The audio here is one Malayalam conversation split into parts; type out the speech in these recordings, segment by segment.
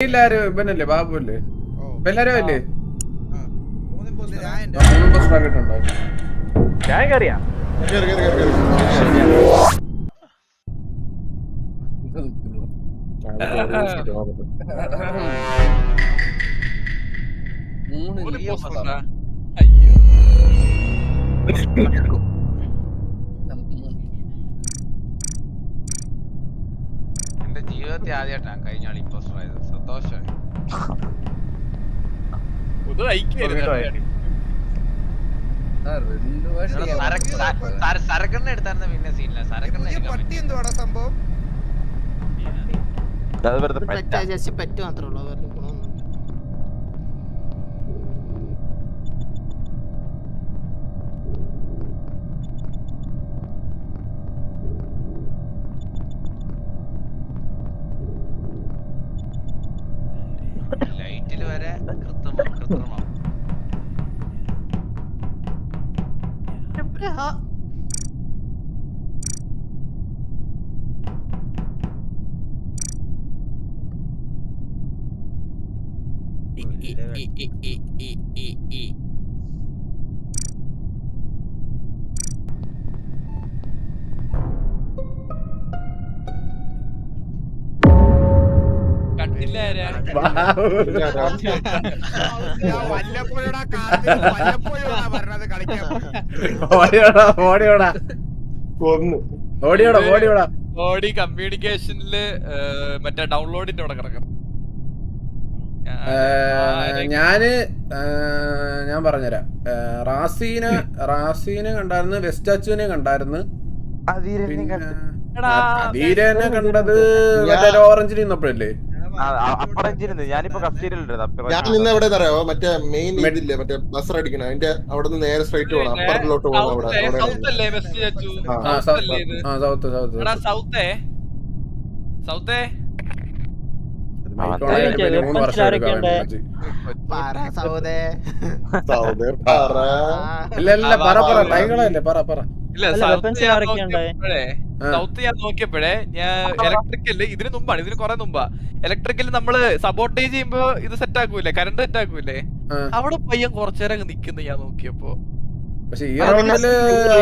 എല്ലാരും ഇവനല്ലേ ബാബു അല്ലേ ഓ. ഇപ്പൊ എല്ലാരും അല്ലേ? ആ. ഞാൻ? അയ്യോ. എന്റെ ജീവിതത്തിൽ ആദ്യമായിട്ടാണ് കഴിഞ്ഞ ആൾ ഇമ്പോസ്റ്റർ സന്തോഷമായി പുതു സരക്കണ്ണ എടുത്തായിരുന്ന പിന്നെ സീനില്ല സരക്കണ്ണ പട്ടി പറ്റി. എന്തുവാടാ സംഭവം പെറ്റ ജസ്റ്റ് പെറ്റ് മാത്രമേ ഉള്ളൂ ഓടിയോടാ ഓടിയോടാ. ഓടി ഓടിയോടാ കമ്മ്യൂണിക്കേഷനിൽ മറ്റേ ഡൗൺലോഡിന്റെ അവിടെ കിടക്കണം ഞാൻ ഞാൻ പറഞ്ഞുതരാം. റാസീന റാസീനെ കണ്ടായിരുന്നു വെസ്റ്റാച്ചുവിനെ കണ്ടായിരുന്നു. അധീരനെ കണ്ടത് ഞാൻ- മറ്റേ ഓറഞ്ചിൽ നിന്നപ്പോഴല്ലേ ഞാൻ നിന്ന് എവിടെ അറിയാവോ മറ്റേ മെയിൻ ഇതില്ലേ? മറ്റേ ബസ് അടിക്കണ. അതിന്റെ അവിടെ നിന്ന് നേരെ സ്ട്രൈറ്റ് പോകണം അപ്പുറത്തിലോട്ട് പോകണം അവിടെ. സൗത്ത് സൗത്ത് അല്ലേ മെസ്സേജ് അയച്ചു ആ, ആ സൗത്ത് സൗത്ത് സൗത്ത് ഞാൻ നോക്കിയപ്പോഴേ ഞാൻ ഇലക്ട്രിക്കൽ ഇലക്ട്രിക്കൽ ഇതിന് മുമ്പാണ് ഇതിന് കുറെ മുമ്പാ. ഇലക്ട്രിക്കൽ നമ്മൾ സപ്പോർട്ടേജ് ചെയ്യുമ്പോ ഇത് സെറ്റ് ആക്കൂലേ? കറണ്ട് സെറ്റ് ആക്കൂലേ? അവിടെ പയ്യൻ കുറച്ചേരം നിക്കുന്നു ഞാൻ നോക്കിയപ്പോ. പക്ഷെ ഈ റൗണ്ടിൽ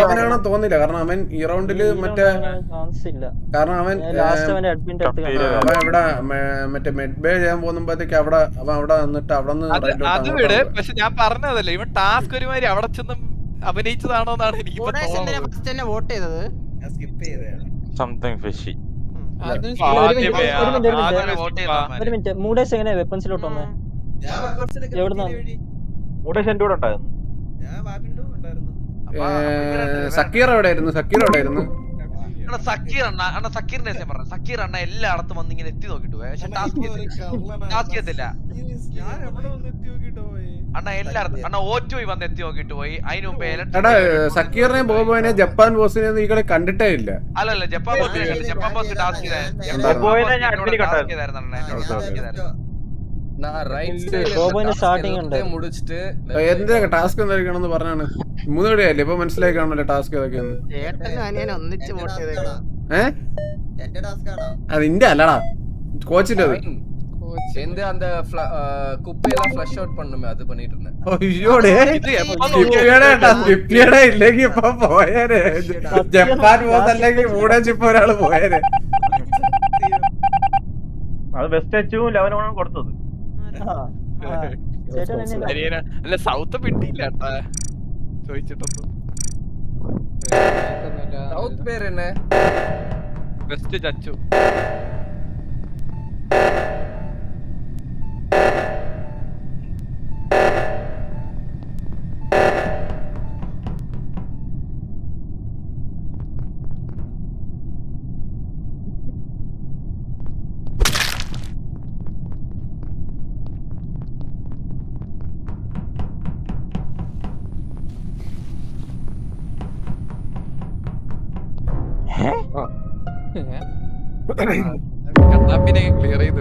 അവനാണെന്ന് തോന്നില്ല കാരണം അവൻ ഈ റൗണ്ടിൽ മറ്റേ ചാൻസ് ഇല്ല. കാരണം അവൻ. അവൻ ഇവിടെ മറ്റേ മെഡ് ബേ ചെയ്യാൻ പോകുമ്പോഴത്തേക്ക് അവിടെ അവൻ അവിടെ നിന്നിട്ട് അവിടെ നിന്ന് അത് വിട്. പക്ഷെ ഞാൻ പറഞ്ഞതല്ലേ ഇവൻ ടാസ്ക് ഒരുമാതിരി അവിടെ ചെന്ന് അഭിനയിച്ചതാണോ എന്നാണ് എനിക്ക് വോട്ട് ചെയ്തത്? ഞാൻ സ്കിപ്പ് ചെയ്തതാണ്. സംതിങ് ഫിഷി ഒരു മിനിറ്റ്, മൂഡേഴ്സ് എങ്ങനെ വെപ്പൺസിലോട്ട് വന്നേ? ഞാൻ വെപ്പൺസിലൊക്കെ എവിടുന്നാ? കിട്ടിയ വഴി. മൂടേഷ് എന്റെ കൂടെ ഉണ്ടായിരുന്നു. ഞാൻ സക്കീർ എവിടെ ആയിരുന്നു സക്കീർ എവിടെ ആയിരുന്നു അണ്ണാ സക്കീർ അണ്ണ അണ്ണ സക്കീറിന്റെ ഞാൻ പറഞ്ഞു സക്കീർ അണ്ണ എല്ലായിടത്തും വന്ന് ഇങ്ങനെ എത്തി നോക്കിട്ട് പോയി. പക്ഷെ ടാസ്ക് ടാസ്ക് അണ്ണ എല്ലായിടത്തും അണ്ണ. ഓറ്റോയി വന്ന് എത്തി നോക്കിട്ട് പോയി? അതിന് മുമ്പേ സക്കീറിനെ ബോബോനെ ജപ്പാൻ ബോസിനെ നീകളെ ഈ കളി കണ്ടിട്ടേ ഇല്ല. അല്ലല്ല ജപ്പാൻ ബോസ് കണ്ടില്ല. Japan boss task. ചെയ്തായിരുന്നു. ഗോപുവിന് സ്റ്റാർട്ടിങ് ഉണ്ട് എന്തിനാ ടാസ്ക് എന്തായിരിക്കണം പറഞ്ഞാണ് മൂന്ന് കളിയല്ലേ ഇപ്പൊ മനസ്സിലായി കാണുമല്ലോ ടാസ്ക് ഏതൊക്കെയാണ് ചേട്ടനും അനിയനും ഒന്നിച്ച് വോട്ട് ചെയ്തേക്കണം ഏ എന്റെ ടാസ്ക് ആണോ അത് ഇന്റെ അല്ലടാ കോച്ചിന്റെ അത് சேர்ந்து அந்த fla- ஆ, குப்பையெல்லாம் ஃப்ளஷ் அவுட் பண்ணுமே அது பண்ணிட்டு இருந்தேன் അയ്യോടെ ഇത് എപ്പോ സ്കിപ്പിയുടെ കേട്ടാ സ്കിപ്പിയുടെ ഇല്ലെങ്കി ഇപ്പൊ പോയേനെ ജപ്പാൻ ബോസ് അല്ലെങ്കിൽ മൂടെ ചിപ്പ് ഒരാള് പോയേനെ അത് ബെസ്റ്റ് അച്ചും ലെവനോണും കൊടുത്തത് അല്ല സൗത്ത് പിടിയില്ല ചോദിച്ചിട്ടൊന്നും. സൗത്ത് പേര് വെസ്റ്റ് ചച്ചു. കണ്ണാപ്പിനെ ക്ലിയർ ചെയ്ത്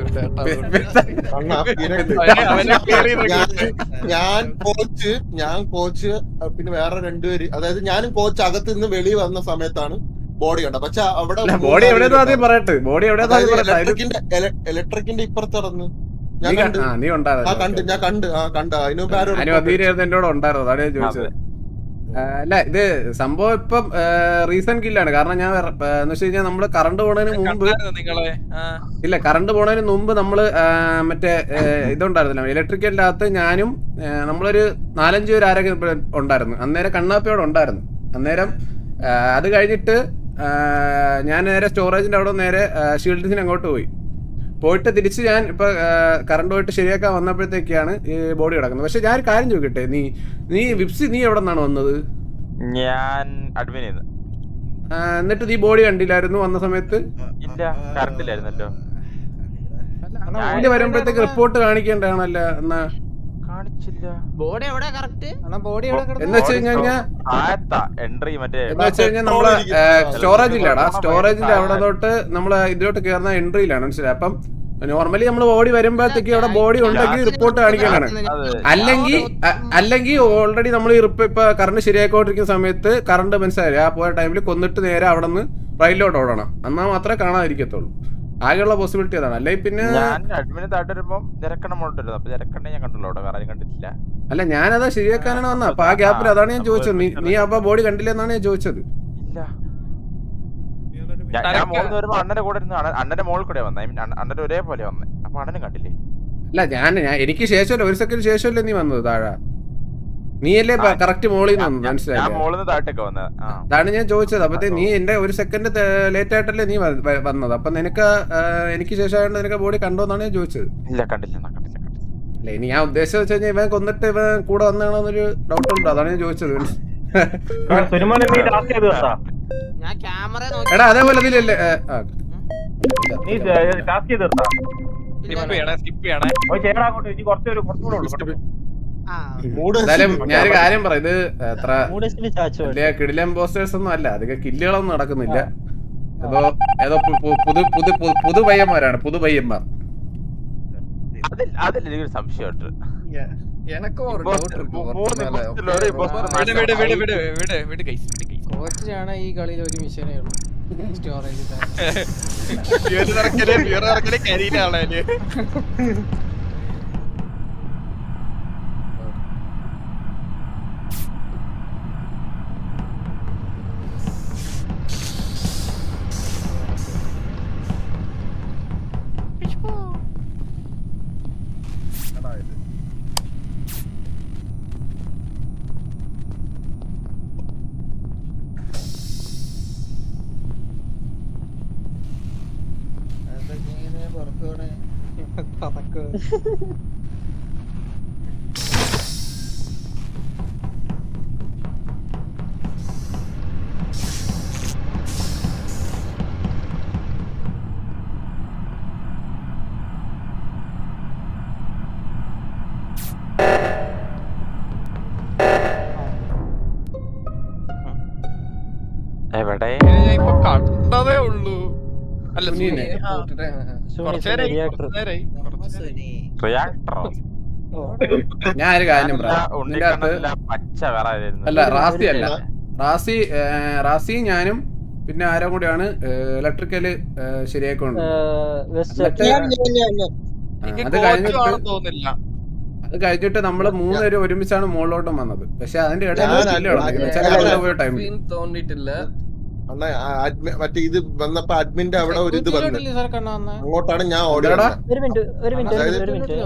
ഞാൻ കോച്ച് ഞാൻ കോച്ച് പിന്നെ വേറെ രണ്ടുപേര് അതായത് ഞാനും കോച്ച് അകത്ത് നിന്ന് വെളി വന്ന സമയത്താണ് ബോഡി കണ്ട പക്ഷെ അവിടെ ബോഡി എവിടെ ആദ്യം പറയട്ടെ. ബോഡി എവിടെയെന്ന് ആദ്യം പറയട്ടെ. ഇലക്ട്രിക്കിന്റെ ഇലക്ട്രിക്കിന്റെ ഇപ്പുറത്ത് നടന്ന് ഞാൻ കണ്ട്. ആ നീ ആ ഉണ്ടായിരുന്നു ഞാൻ കണ്ട്. ആ കണ്ട്. അതിനുമ്പ് എന്റെ ഉണ്ടായിരുന്നു അതാണ് ഞാൻ ചോദിച്ചത്. അല്ല ഇത് സംഭവം ഇപ്പം റീസൺ കില്ലാണ് കാരണം ഞാൻ എന്ന് വെച്ച് കഴിഞ്ഞാൽ നമ്മൾ കറണ്ട് പോണതിന് മുമ്പ്. ഇല്ല കറണ്ട് പോണതിന് മുമ്പ് നമ്മൾ മറ്റേ ഇതുണ്ടായിരുന്നില്ല. ഇലക്ട്രിക്കൽ അകത്ത് ഞാനും നമ്മളൊരു നാലഞ്ച് പേര് ആരൊക്കെ ഉണ്ടായിരുന്നു. അന്നേരം കണ്ണാപ്പിയോടെ ഉണ്ടായിരുന്നു. അന്നേരം അത് കഴിഞ്ഞിട്ട് ഞാൻ നേരെ സ്റ്റോറേജിന്റെ അവിടെ നേരെ ഷീൽഡ്സിന് അങ്ങോട്ട് പോയി. പോയിട്ട് തിരിച്ച് ഞാൻ ഇപ്പൊ കറണ്ട് പോയിട്ട് ശരിയാക്കാൻ വന്നപ്പോഴത്തേക്കാണ് ഈ ബോഡി കിടക്കുന്നത്. പക്ഷെ ഞാൻ ഒരു കാര്യം ചോദിക്കട്ടെ നീ നീ വിപ്സി നീ എവിടെ നിന്നാണ് വന്നത്? ഞാൻ അഡ്മിൻ എന്നിട്ട് നീ ബോഡി കണ്ടില്ലായിരുന്നു വന്ന സമയത്ത്? ഇല്ല കറണ്ടില്ലായിരുന്നല്ലോ ബോഡി വരുമ്പോഴത്തേക്ക് റിപ്പോർട്ട് കാണിക്കേണ്ടതാണല്ലോ എന്നാ? കാണിച്ചില്ല. ബോഡി എവിടെ കറക്റ്റ് ബോഡി എന്ന് വെച്ച് കഴിഞ്ഞാൽ ആയത്താ എൻട്രി മറ്റേ എന്ന് വെച്ച് കഴിഞ്ഞാൽ നമ്മൾ സ്റ്റോറേജ് സ്റ്റോറേജിന്റെ അവിടെ തൊട്ട് നമ്മൾ ഇതിലോട്ട് കയറുന്ന എൻട്രിയിലാണ് മനസ്സിലായി? അപ്പം നോർമലി നമ്മൾ ബോഡി വരുമ്പോഴത്തേക്ക് അവിടെ ബോഡി ഉണ്ടെങ്കിൽ റിപ്പോർട്ട് കാണിക്കാനാണ് അല്ലെങ്കിൽ അല്ലെങ്കിൽ ഓൾറെഡി നമ്മൾ ഇപ്പൊ കറണ്ട് ശരിയായിക്കൊണ്ടിരിക്കുന്ന സമയത്ത് കറണ്ട് മനസ്സിലായി? ആ പോയ ടൈമിൽ കൊന്നിട്ട് നേരെ അവിടെ നിന്ന് റൈലിലോട്ട് ഓടണം. എന്നാൽ മാത്രമേ കാണാതിരിക്കത്തുള്ളൂ. ആകെയുള്ള പോസിബിലിറ്റി അതാണ്. അല്ലെങ്കിൽ പിന്നെ ഞാൻ അഡ്മിന് താഴ്ത്ത് അപ്പൊ ഞാൻ കണ്ടല്ലോ അവിടെ കാര്യം കണ്ടിട്ടില്ല. അല്ല ഞാനതാ ശരിയാക്കാനാണ് വന്ന അപ്പൊ ആ ഗ്യാപ്പിൽ അതാണ് ഞാൻ ചോദിച്ചത്. നീ നീ അപ്പൊ ബോഡി കണ്ടില്ലെന്നാണ് ഞാൻ ചോദിച്ചത്? ഇല്ല. ഞാൻ- വരുമ്പോ അണ്ണന്റെ കൂടെ ഇരുന്ന് അണ്ണന്റെ മോളിൽ കൂടെ വന്നേ. അണ്ണന്റെ ഒരേപോലെ വന്നേ. അപ്പൊ അണ്ണനും കണ്ടില്ലേ? അല്ല ഞാൻ ഞാൻ എനിക്ക് ശേഷമല്ല ഒരു സെക്കൻഡ് ശേഷമല്ലേ നീ വന്നത് താഴെ? നീയല്ലേ കറക്റ്റ് മോളിൽ നിന്ന് വന്നത്. അതാണ് ഞാൻ ചോദിച്ചത്. അപ്പത്തെ നീ എന്റെ ഒരു സെക്കൻഡ് ലേറ്റ് ആയിട്ടല്ലേ നീ വന്നത്? അപ്പൊ നിനക്ക് എനിക്ക് ശേഷമായിട്ട് നിനക്ക് ബോഡി കണ്ടോന്നാണ് ഞാൻ ചോദിച്ചത്. ഇല്ല കണ്ടില്ല അല്ല ഇനി ഞാൻ ഉദ്ദേശം വെച്ച് കഴിഞ്ഞാൽ ഇവൻ കൊന്നിട്ട് ഇവൻ കൂടെ വന്നാണെന്നൊരു ഡൗട്ട് ഉണ്ട്? അതാണ് ഞാൻ ചോദിച്ചത്. നീ എടാ അതേപോലെ അതിലല്ലേ നീ സ്കിപ്പ് ചെയ്യണേ സ്കിപ്പ് ചെയ്യണേ. ഓ ചേട്ടാ അങ്ങോട്ട്. ഇനി കുറച്ചൊരു കുറച്ചുകൂടെ ഉള്ളു. എന്തായാലും ഞാനൊരു കാര്യം പറയാം. ഇത് കിടിലം പോസ്റ്റേഴ്സ് ഒന്നും അല്ല. അധികം കില്ലുകളൊന്നും നടക്കുന്നില്ല. അതോ ഏതോ പുതു പുതു പുതു പയ്യന്മാരാണ്. പുതു പയ്യന്മാർ. അതിൽ സംശയമുണ്ട്. ഈ കളിയിൽ ഒരു മിഷനേ ഉള്ളൂ. സ്റ്റോറേജ് എവിടെ? ഞാൻ ഇപ്പൊ കണ്ടതേ ഉള്ളൂ. അല്ല സുനിനെ. റിയാക്ടറോ? ഞാൻ ഒരു കാര്യം പച്ച വേറെ അല്ല റാസി അല്ല. റാസി റാസി ഞാനും പിന്നെ ആരോ കൂടിയാണ് ഇലക്ട്രിക്കൽ എനിക്ക് അത് കഴിഞ്ഞിട്ട് അത് കഴിഞ്ഞിട്ട് നമ്മൾ മൂന്നുപേരും ഒരുമിച്ചാണ് മുകളിലോട്ടും വന്നത്. പക്ഷെ അതിന്റെ ഇടയിൽ ഞാൻ കില്ല് അണ്ണാ മറ്റേ ഇത് വന്നപ്പോ അഡ്മിന്റെ അവിടെ ഒരു ഇത് വന്നു. അങ്ങോട്ടാണ് ഞാൻ ഓടി ഒരു മിനിറ്റ് ഒരു മിനിറ്റ് ഒരു മിനിറ്റ്.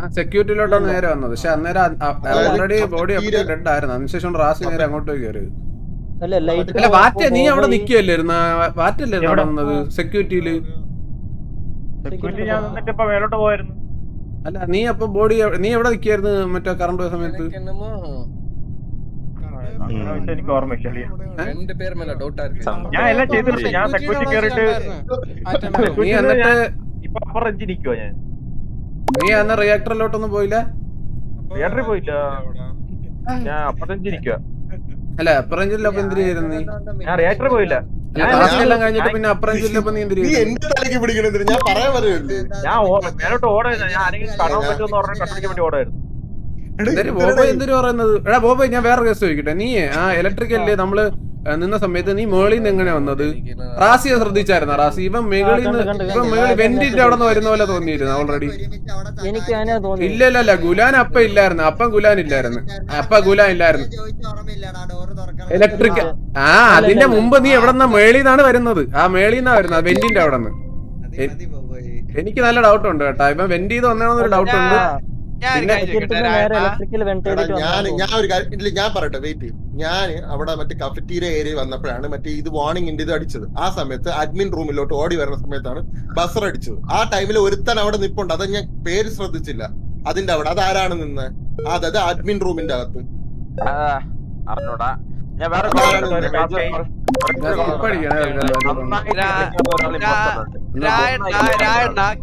ആ സെക്യൂരിറ്റിയിലോട്ടാണ് നേരെ വന്നത്. പക്ഷെ അന്നേരം ഓൾറെഡി ബോഡി ഡെഡ് ആയിരുന്നു അതിനുശേഷം റാസ് നേരെ അങ്ങോട്ട് പോയി കയറി അല്ല ലൈറ്റ് അല്ല വാറ്റ നീ അവിടെ നിക്കുകയല്ലായിരുന്ന വാറ്റല്ലായിരുന്നു അവിടെ വന്നത്? സെക്യൂരിറ്റിയിൽ സെക്യൂരിറ്റി ഞാൻ നിന്നിട്ട് ഇപ്പൊ മേലോട്ട് പോയിരുന്നു. അല്ല നീ അപ്പൊ ബോഡി നീ എവിടെ നിക്കായിരുന്നു മറ്റേ കറണ്ട് പോയ സമയത്ത്? ഞാൻ എല്ലാം ചെയ്തിട്ടുണ്ട്. ഞാൻ സെക്യൂരിറ്റി കേറിട്ട് ഇപ്പൊ അപ്പുറം ഞാൻ. നീ അന്ന് റിയാക്ടറിലോട്ടൊന്നും പോയില്ല? റിയാക്ടറിൽ പോയില്ല. ഞാൻ അപ്പുറത്തെ എഞ്ചി അല്ല അപ്പുറം ജില്ലൊക്കെ ഞാൻ റിയാക്ടറിൽ പോയില്ല. എല്ലാം കഴിഞ്ഞിട്ട് പിന്നെ നീ ഞാൻ പറയാൻ ഞാൻ മേലോട്ട് ഓടായിരുന്നു. ഞാൻ ആരെങ്കിലും കാണാൻ പറ്റുമെന്ന് പറഞ്ഞാൽ കട്ടിലേക്ക് വേണ്ടി ഓടായിരുന്നു. എന്തിനു പറയുന്നത്? എടാ ബോബോ ഞാൻ വേറെ കേസ് ചോദിക്കട്ടെ. നീ ആ ഇലക്ട്രിക്കല്ലേ നമ്മൾ നിന്ന സമയത്ത് നീ മേളിൽ നിന്ന് എങ്ങനെ വന്നത്? റാസിയെ ശ്രദ്ധിച്ചായിരുന്ന? റാസി ഇവൻ മേളിൽ നിന്ന് ഇവൻ. മേളിൽ വെന്റിന്റെ അവിടെ നിന്ന് വരുന്ന പോലെ തോന്നിയിരുന്നു ഓൾറെഡി എനിക്ക് അങ്ങനെ തോന്നി ഇല്ല ഇല്ല ഇല്ല ഗുലാൻ അപ്പ ഇല്ലായിരുന്നു. അപ്പം ഗുലാൻ ഇല്ലായിരുന്നു. അപ്പ ഗുലാൻ ഇല്ലായിരുന്നു. ഇലക്ട്രിക് ആ അതിന്റെ മുമ്പ് നീ എവിടെ നിന്നാ മേളിൽ നിന്നാണ് വരുന്നത്? ആ മേളിൽ നിന്നാ വരുന്നത്. വെന്റിന്റെ അവിടെ നിന്ന് എനിക്ക് നല്ല ഡൗട്ട് ഉണ്ട് കേട്ടാ. ഇപ്പൊ വെന്റ് ചെയ്ത് വന്നാണെന്നൊരു ഡൗട്ട് ഉണ്ട്. ഞാൻ ഞാൻ ഞാൻ ഒരു കാര്യം ഞാൻ പറയട്ടെ വെയിറ്റ് ചെയ്യും ഞാൻ അവിടെ മറ്റേ കഫറ്റീരിയ ഏരിയ വന്നപ്പോഴാണ് മറ്റേ ഇത് വാർണിംഗിന്റെ ഇത് അടിച്ചത്. ആ സമയത്ത് അഡ്മിൻ റൂമിലോട്ട് ഓടി വരുന്ന സമയത്താണ് ബസർ അടിച്ചത്. ആ ടൈമിൽ ഒരുത്തൻ അവിടെ നിപ്പുണ്ട്. അത് ഞാൻ പേര് ശ്രദ്ധിച്ചില്ല. അതിന്റെ അവിടെ. അത് ആരാണ് നിന്ന്? അതായത് അഡ്മിൻ റൂമിന്റെ അകത്ത്. ആ, അറിഞ്ഞൂടാ. ഞാൻ വേറെ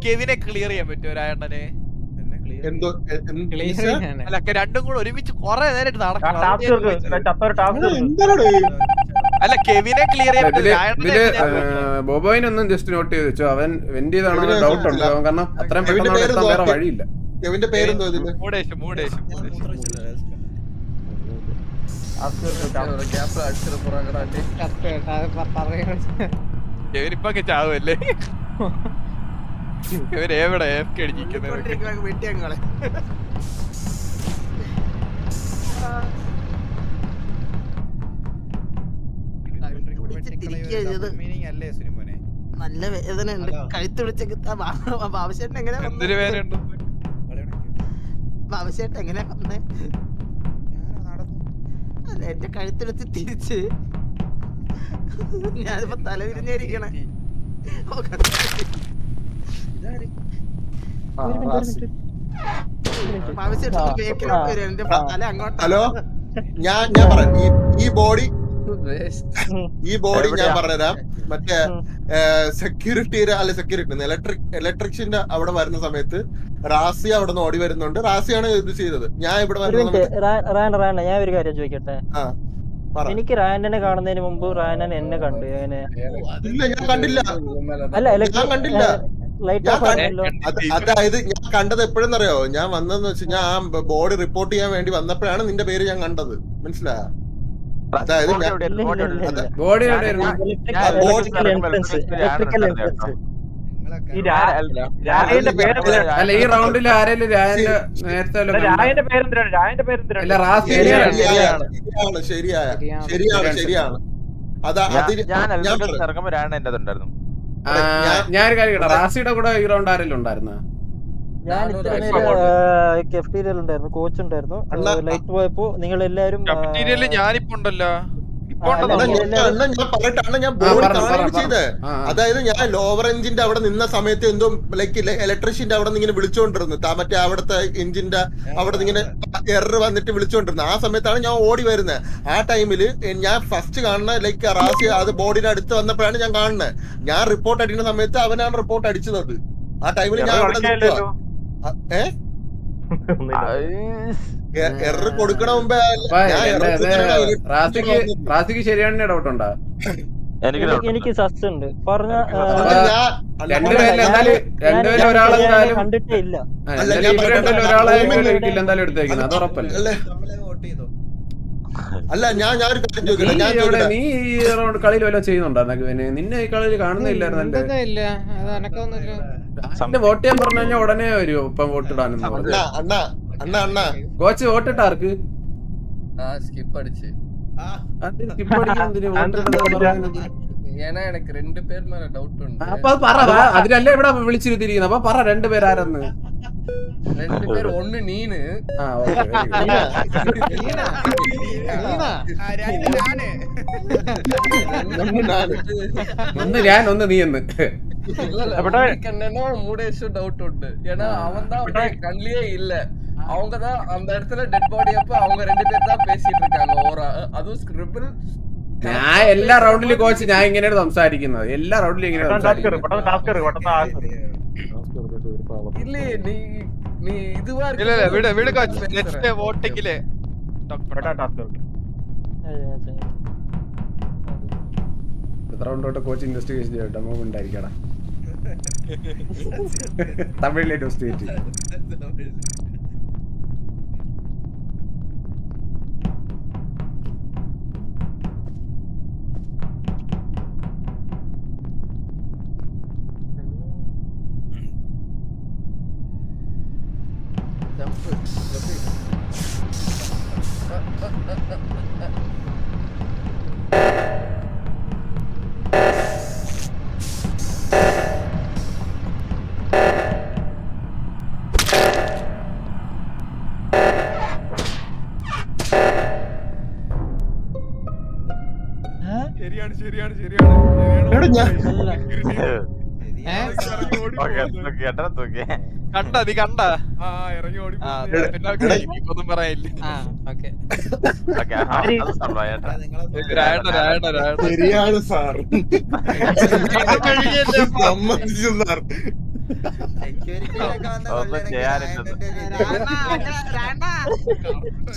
കെവിനെ ക്ലിയർ ചെയ്യാൻ പറ്റുമോ രായണ്ണനെ? എന്തോ അല്ല രണ്ടും കൂടെ ഒരുമിച്ച് കൊറേ നേരം നടക്കണം. അല്ല കെവിനെ ക്ലിയർ ചെയ്യാൻ ബോബോയിനൊന്നും ജസ്റ്റ് നോട്ട് ചെയ്ത് വെച്ചു. അവൻ വെന്റ് ചെയ്താണെന്ന് ഡൗട്ട് ഉണ്ട്. കാരണം അത്രയും പെട്ടെന്ന് എത്താൻ വേറെ. വഴിയില്ല. കെവിന്റെ പേരെന്തോ കെവിൻ ഇപ്പൊ ചാവുമല്ലേ എഫ് നല്ല വേദന ഉണ്ട്. കഴുത്ത് പിടിച്ചൊക്കെ ബാബുശേട്ടൻ എങ്ങനെ ബാബുശേട്ടൻ എങ്ങനെ വന്നേ? അല്ല എന്റെ കഴുത്തെടുത്ത് തിരിച്ച്. ഞാനിപ്പോ തല ഓ, കത്തി. ആ, റാസി. ബാബുശേട്ടൻ ഒന്ന് ബേക്കിലോട്ട് വരും എന്റെ തല അങ്ങോട്ട് ഹലോ? ഞാൻ ഞാൻ പറയാം. ഈ ബോഡി ഈ ബോഡി ഞാൻ? പറഞ്ഞുതരാം. മറ്റേ സെക്യൂരിറ്റി അല്ല സെക്യൂരിറ്റി ഇലക്ട്രിക് ഇലക്ട്രിക്സിന്റെ അവിടെ വരുന്ന സമയത്ത് റാസി അവിടെ നിന്ന് ഓടി വരുന്നുണ്ട്. റാസിയാണ് ഇത് ചെയ്തത്. ഞാൻ ഇവിടെ വരുന്നത് വരുന്ന റാൻ റാൻ ഞാൻ ഒരു കാര്യം ചോദിക്കട്ടെ? ആ പറ. എനിക്ക് റാൻഡനെ കാണുന്നതിന് മുമ്പ് റാനൻ എന്നെ കണ്ടു. ഇല്ല ഞാൻ കണ്ടില്ല. അല്ല ഞാൻ കണ്ടില്ല. അതായത് ഞാൻ കണ്ടത് എപ്പോഴും അറിയോ ഞാൻ വന്നതെന്ന് വെച്ച് ഞാൻ ആ ബോഡി റിപ്പോർട്ട് ചെയ്യാൻ വേണ്ടി വന്നപ്പോഴാണ് നിന്റെ പേര് ഞാൻ കണ്ടത്. മനസ്സിലായ? അതായത് അല്ല ഈ റൗണ്ടിൽ ആരെങ്കിലും നേരത്തെ ശരിയാണ്. ശരിയാണ് ശരിയായ ശരിയാണ്. ശരിയാണ് അതാ അതിന് ഞാൻ. ഇറങ്ങുമ്പോ രാണ എന്റെ ഉണ്ടായിരുന്നു ഞാനൊരു കാര്യം കേട്ടോ. റാസിയുടെ കൂടെ ഈ റൗണ്ട് ആരെങ്കിലും ഉണ്ടായിരുന്ന? ഞാൻ ഇത്ര ഉണ്ടായിരുന്നു. കോച്ച് ഉണ്ടായിരുന്നു ലൈറ്റ് പോയപ്പോ നിങ്ങൾ എല്ലാരും കഫറ്റീരിയൽ ഞാനിപ്പോ ഉണ്ടല്ലോ. ഞാൻ- ഞാൻ ബോഡി കാണുകയും. അതായത് ഞാൻ ലോവർ എഞ്ചിന്റെ അവിടെ നിന്ന സമയത്ത് എന്തോ ലൈക്ക് ഇലക്ട്രീഷ്യന്റെ അവിടെ നിന്ന് ഇങ്ങനെ വിളിച്ചുകൊണ്ടിരുന്നു താ മറ്റേ അവിടുത്തെ എഞ്ചിന്റെ അവിടെ നിന്ന് ഇങ്ങനെ എറർ വന്നിട്ട് വിളിച്ചുകൊണ്ടിരുന്നു ആ സമയത്താണ് ഞാൻ ഓടി വരുന്നത്. ആ ടൈമിൽ ഞാൻ ഫസ്റ്റ് കാണുന്ന ലൈക്ക് റാസി അത് ബോഡിയുടെ അടുത്ത് വന്നപ്പോഴാണ് ഞാൻ കാണുന്നത്. ഞാൻ റിപ്പോർട്ട് അടിക്കുന്ന സമയത്ത് അവനാണ് റിപ്പോർട്ട് അടിച്ചത് ആ ടൈമിൽ ഞാൻ അവിടെ നിൽക്കുക ഏ? റാസിക്ക് ശരിയാണെന്നെ ഡൗട്ട് ഉണ്ടോ? എനിക്ക് സസ് ഉണ്ട്. പറഞ്ഞ കണ്ടിട്ടേ ഇല്ല. അല്ല, ഞാൻ ഞാൻ ഒരാളെ റൂമിൽ ഒരിക്കലും എന്തായാലും എടുത്തേക്കുന്നത് അത് ഉറപ്പല്ലേ? അല്ല അല്ല ഞാൻ ഞാൻ ഒരു കാര്യം ചോദിക്കട്ടെ നീ ഞാൻ ചോദിക്കട്ടെ. നീ ഈ കളിയിൽ വല്ലതും ചെയ്യുന്നുണ്ടോ? നിന്നെ ഈ കളിയിൽ കാണുന്നില്ലായിരുന്നല്ലേ? വോട്ട് ചെയ്യാൻ പറഞ്ഞു കഴിഞ്ഞാൽ ഉടനെ വരുമോ ഇപ്പൊ വോട്ട് കോച്ച് വോട്ടിട്ട് സ്കിപ്പ് അടിച്ച്. സ്കിപ്പ് അടിക്കാൻ വോട്ട് ഇടാൻ ஏன்னா எனக்கு ரெண்டு பேர் மேல டவுட் உண்டு அப்ப பரவா அதுல எவிட விழிச்சிருத்தீங்க ரெண்டு பேர் யாரன்னு ரெண்டு பேர் ഒന്ന് ഞാൻ ഒന്ന് നീ എന്ന്. மூடேஷும் டவுட் உண்டு ஏன்னா அவன் தான் அப்படியே கண்ணிலே இல்ல அவங்க தான் அந்த இடத்துல டெட் பாடி அப்ப அவங்க ரெண்டு பேர் தான் பேசிட்டு இருக்காங்க ஓரா அதுவும் ஸ்கிரிபிள் ഞാൻ എല്ലാ റൗണ്ടിലും കോച്ച് ഞാൻ ഇങ്ങനെയാണ് സംസാരിക്കുന്നത് എല്ലാ റൗണ്ടിലും ഇങ്ങനെ സംസാരിക്കുന്നത് இல்லையே நீ நீ இதுவா ഇല്ല ഇല്ല இருக்கு വീട് വീട് കോച്ച് നെക്സ്റ്റ് വോട്ടിങ്ങില് എത്ര റൗണ്ട് തൊട്ട് കോച്ച് ഇൻവെസ്റ്റിഗേഷൻ ചെയ്യട്ടെ മൂവ് ഉണ്ടായിരിക്കടാ തമിഴിലെ ഇൻവെസ്റ്റിഗേറ്റ് ശരിയാണ് തൂക്കി ഏട്ടാ തൂക്കി. കണ്ട നീ കണ്ട? ആ ഇറങ്ങി ഓടി ഒന്നും പറയാനില്ല. ശരിയാണ് സാർ. സമ്മതിച്ചു സാർ.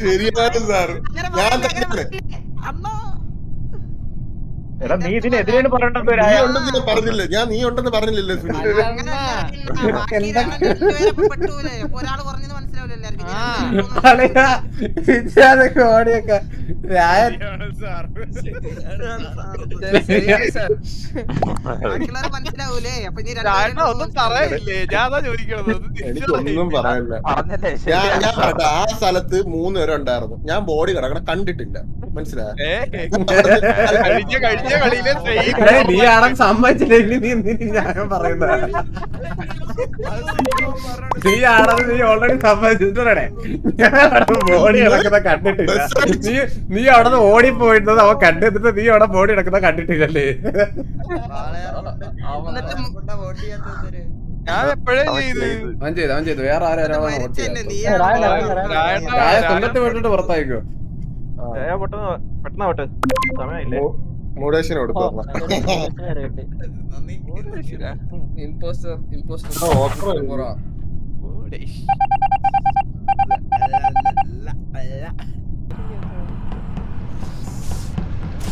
ശരിയാണ് സാർ. ഞാൻ തന്നെയാണ് എടാ നീ ഇതിനെതിരെയാണ് പറയേണ്ടത് നീ ഉണ്ടെന്ന് ഞാൻ പറഞ്ഞില്ല? ഞാൻ നീ ഉണ്ടെന്ന് പറഞ്ഞില്ലല്ലോ സുനിൽ ഒരാൾ കുറഞ്ഞത് മനസ്സിലാവില്ല ഓടിയൊക്കെ രായൻ മനസ്സിലാവൂലേ? അപ്പൊ ഇനി ഒന്നും ഞാൻ എനിക്കൊന്നും പറയാനില്ല പറഞ്ഞല്ലേ ഞാൻ ആ സ്ഥലത്ത് മൂന്ന് പേരുണ്ടായിരുന്നു ഞാൻ ബോഡി കിടക്കണ കണ്ടിട്ടില്ല. മനസ്സിലായോ നീ സമ്മതിച്ചില്ലെങ്കിൽ ഞാൻ ഓൾറെഡി ഞാൻ ബോഡി കണ്ടിട്ടില്ല. നീ നീ അവിടെ നിന്ന് ഓടിപ്പോയിരുന്നത് അവൻ കണ്ടെത്തിട്ട് നീ അവിടെ ബോഡി എടുക്കുന്ന കണ്ടിട്ടില്ലല്ലേ? ഞാൻ എപ്പോഴേ ചെയ്ത്? അവൻ ചെയ്തു അവൻ ചെയ്തു. വേറെ ആരും ഒരാളെ വോട്ട് മരിച്ചെന്നെ നീ ചെയ്യാത്ത. രായണ്ണ രായ സ്വന്തത്തെ വിട്ടിട്ട് പുറത്തായിക്കോ മൂടേശന് കൊടുത്തു ഇമ്പോസ്റ്റർ ഇമ്പോസ്റ്റർ.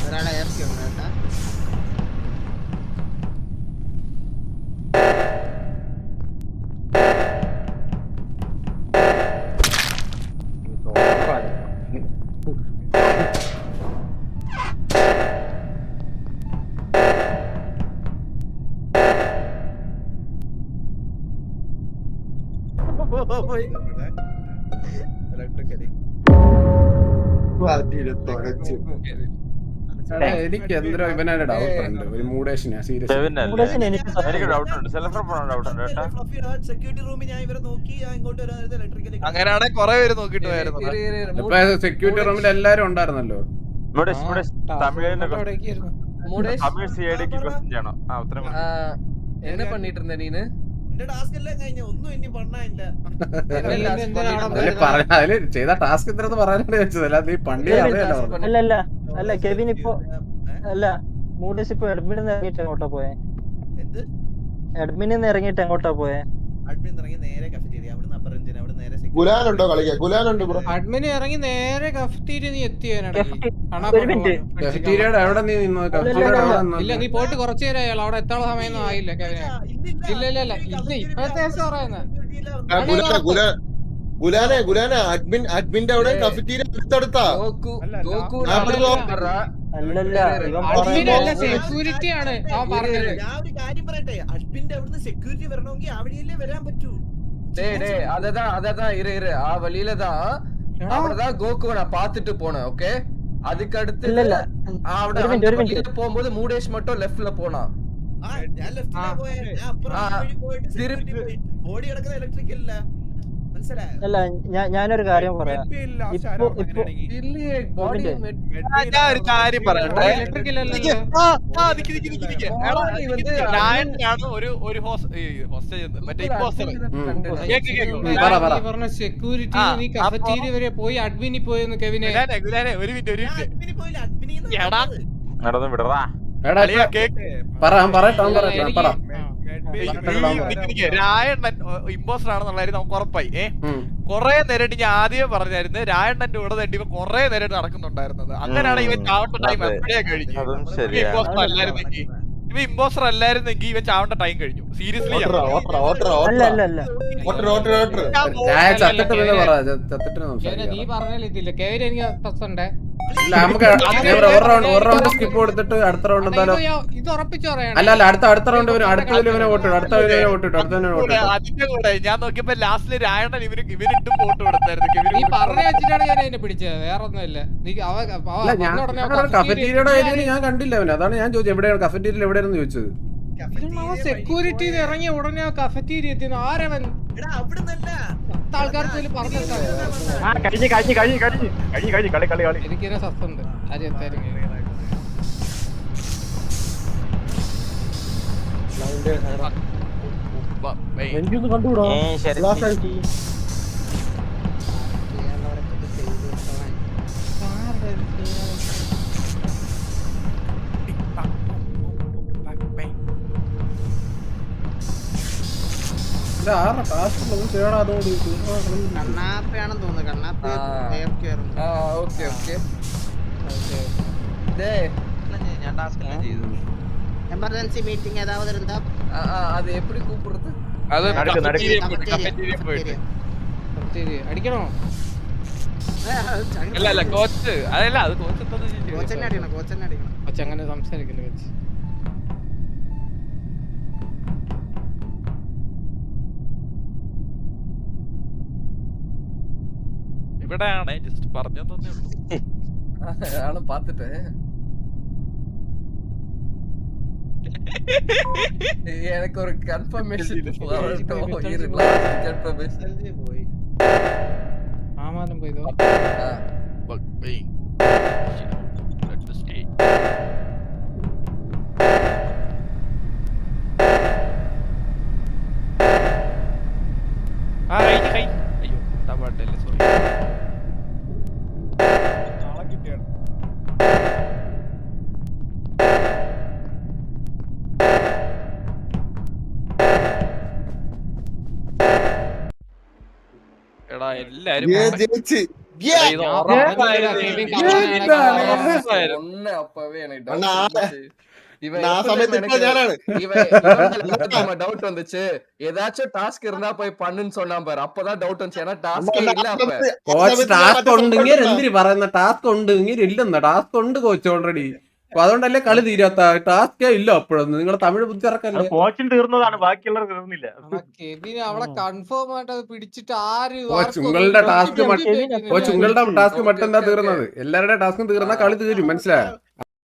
ഒരാളെ ഏർത്തി സെക്യൂരിറ്റി റൂമിൽ ഞാൻ ഇവരെ നോക്കി ഞാൻ ഇങ്ങോട്ട് വരാൻ ഇലക്ട്രിക്കൽ അങ്ങനെയാണെ കൊറേ പേര് നോക്കിട്ട് പോയിരുന്നു ഇരി, ഇരി, ഇരി. ഇപ്പൊ സെക്യൂരിറ്റി റൂമിൽ എല്ലാരും ഉണ്ടായിരുന്നല്ലോ ഇവിടെ ഇവിടെ തമിഴിന്റെ മുടേഷ് തമിഴ് സി ഐ ഡിക്ക് ക്വസ്റ്റ്യൻ ചെയ്യണം ആ ഉത്തരം ആ, என்ன பண்ணிட்டு இருந்த நீனு ചെയ്ത ടാസ്ക് എന്തിനെന്ന് പറയാനാണ് അല്ല നീ പണ്ടി ഇപ്പൊ അല്ല മൂഡിസ് എങ്ങോട്ടാ പോയെ? അഡ്മിൻ ഇറങ്ങിട്ട് എങ്ങോട്ടാ പോയെ? അഡ്മിൻ ഇറങ്ങി നേരെ കഫറ്റേറിയ അവിടുന്ന് അപ്പർ എഞ്ചിൻ ഗുലാനുണ്ടോ കളിക്കാൻ? ഗുലാനുണ്ട് ബ്രോ. അഡ്മിന് ഇറങ്ങി നേരെ കഫറ്റീരിയ നീ അവിടെ ഇല്ല നീ പോയിട്ട് കുറച്ചു നേരം അയാൾ അവിടെ എത്താനുള്ള സമയമൊന്നും ആയില്ല. ഇല്ല ഇല്ല, ഇല്ല, ഇല്ല. ഇത് ഇപ്പോഴത്തെ കേസാ പറയുന്നെ. Security എല്ലാം ആ, ഗുലാന ഗുലാ ഗുലാനെ ഗുലാനെ അഡ്മിൻ അഡ്മിന്റെ അവിടെ കഫറ്റീരിയ അടുത്തടുത്താ. security ആണ് ഞാൻ ഒരു കാര്യം പറയട്ടെ. അഡ്മിന്റെ അവിടുന്ന് സെക്യൂരിറ്റി വരണമെങ്കിൽ അവിടെയല്ലേ വരാൻ പറ്റൂ. டேய் டேய் அததான் அததான் இரு இரு. ஆ வழியில தான். அவனதான் கோகுவை நான் பாத்துட்டு போனேன் ஓகே அதுக்கு அடுத்து இல்ல. இல்ல அவன போகும்போது மூடேஷ் மட்டும் லெஃப்ட்ல போனான். திருப்பி ஓடி கிடக்குது எலக்ட்ரிக் இல்ல? അല്ല ഞാൻ ഞാനൊരു കാര്യം പറയാം. ഇപ്പൊ ഞാൻ ഒരു കാര്യം ഒരു ഒരു സെക്യൂരിറ്റി നീ കഫറ്റീരിയ വരെ പോയി അഡ്മിനി പോയെന്ന് കെവിനെ. ഒരു മിനിറ്റ് ഒരു മിനിറ്റ്. വിടറാ. പറ പറ രായണ്ണൻ ഇമ്പോസ്റ്റർ ആണെന്നുള്ള കാര്യം നമുക്ക് ഉറപ്പായി. ഏ? ഉം. കൊറേ നേരിട്ട് ഞാൻ ആദ്യം പറഞ്ഞായിരുന്നു രായണ്ണന്റെ കൂടെ തന്നെ ഇവൻ കൊറേ നേരിട്ട് നടക്കുന്നുണ്ടായിരുന്നത്. അങ്ങനെയാണ് ഇവൻ ചാവേണ്ട ടൈം. എപ്പോഴേ കഴിഞ്ഞു ഇമ്പോസ്റ്റർ അല്ലായിരുന്നെങ്കിൽ ഇവ ഇമ്പോസ്റ്റർ അല്ലായിരുന്നെങ്കിൽ ഇവൻ ചാവണ്ട ടൈം കഴിഞ്ഞു. സീരിയസ്ലി നീ പറഞ്ഞില്ല കെവിൻ എനിക്ക് തസ്സണ്ടേ ഇല്ല നമുക്ക് ഞാൻ ഒരു റൗണ്ട് ഒരു റൗണ്ട് സ്കിപ്പ് കൊടുത്തിട്ട് അടുത്ത റൗണ്ട് എന്തായാലും ഇത് ഉറപ്പിച്ചു അല്ല അല്ല അടുത്ത അടുത്ത റൗണ്ട് ഇവന് അടുത്ത ഇതിൽ ഇവനെ വോട്ട് അടുത്ത ഇതിൽ വോട്ടിട്ടു അടുത്ത ഇതിനെ കൂടെ, വോട്ടിട്ടു. അതിന്റെ കൂടെ ഞാൻ നോക്കിയപ്പോ ലാസ്റ്റിൽ രായണ്ണൻ ഇവർ ഇവരിട്ട് വോട്ട് കൊടുത്തായിരുന്നു. നീ പറഞ്ഞു വെച്ചിട്ടാണ് ഞാൻ അതിനെ പിടിച്ചത്. വേറെ ഒന്നുമില്ല നീ അവ ൽ ഏരിയയിൽ ഞാൻ കണ്ടില്ല അവനെ. അതാണ് ഞാൻ ചോദിച്ചത്. എവിടെയാണ് കഫറ്റീരിയൽ എവിടെയാണെന്ന് ചോദിച്ചത്? സെക്യൂരിറ്റി ഇറങ്ങിയ ഉടനെ കഫറ്റീരിയ എത്തിയെന്ന് ആരവൻ ആൾക്കാർക്ക് കളി എനിക്കൊരു സസ്തുണ്ട് ആരും എത്താരും ഇത് ആരുടെ പക്ഷെ ആരുടെ ടാസ്ക് ഒന്നും ചെയ്യണം അതോട് കണ്ണാപ്പയാണെന്ന് തോന്നുന്നു. Kannappa okay okay. ഞാൻ ടാസ്ക് എല്ലാം എമർജൻസി മീറ്റിംഗ് ഏதாவது இருந்தா அது எப்படி கூப்பிடுறது அது கஃபெட்டீரியா போயிடு சரி அடிக்கணும் இல்ல இல்ல കോച്ച് അതല്ല അത് കോച്ച് അടിക്കണം കോച്ച് അടിക്കണം. കോച്ച് അങ്ങനെ സംസാരിക്കില്ല കോച്ച്? ഇവിടെയാണ് ജസ്റ്റ് പറഞ്ഞു തന്നേ ഉള്ളൂ நானும் பார்த்துட்டேன் எனக்கு ஒரு கன்ஃபர்மேஷன் வரட்டும் கன்ஃபர்மேஷன் പോയി ആമാനം പോയതോ But being இவன் டவுட் வந்துச்சு ஏதாச்சும் டாஸ்க் இருந்தா போய் பண்ணுன்னு சொன்னான் பாரு அப்பதான் டவுட் வந்துச்சு ஏன்னா டாஸ்கே இல்ல அப்ப കോച്ച് ടാസ്ക് ഉണ്ടെങ്കിൽ എന്തിരി പറയുന്ന ടാസ്ക് ഉണ്ടെങ്കിൽ ഇല്ലെന്ന ടാസ്ക് ഉണ്ട് കോച്ച് ഓൾറെഡി അപ്പൊ അതുകൊണ്ടല്ലേ കളി തീരാത്ത ടാസ്കേ ഇല്ല അപ്പോഴൊന്നും. നിങ്ങൾ തമിഴ് ബുദ്ധി ഇറക്കല്ലേ കോച്ചും തീർന്നതാണ് ബാക്കിയുള്ളവർ തീർന്നില്ല. കെവിന് അവിടെ കൺഫേം ആയിട്ട് അത് പിടിച്ചിട്ട് ആര് ചുങ്കളുടെ ടാസ്ക് ചുങ്കളുടെ ടാസ്ക് മറ്റെന്താ തീർന്നത്? എല്ലാവരുടെ ടാസ്ക് തീർന്ന കളി തീരും മനസ്സിലായോ?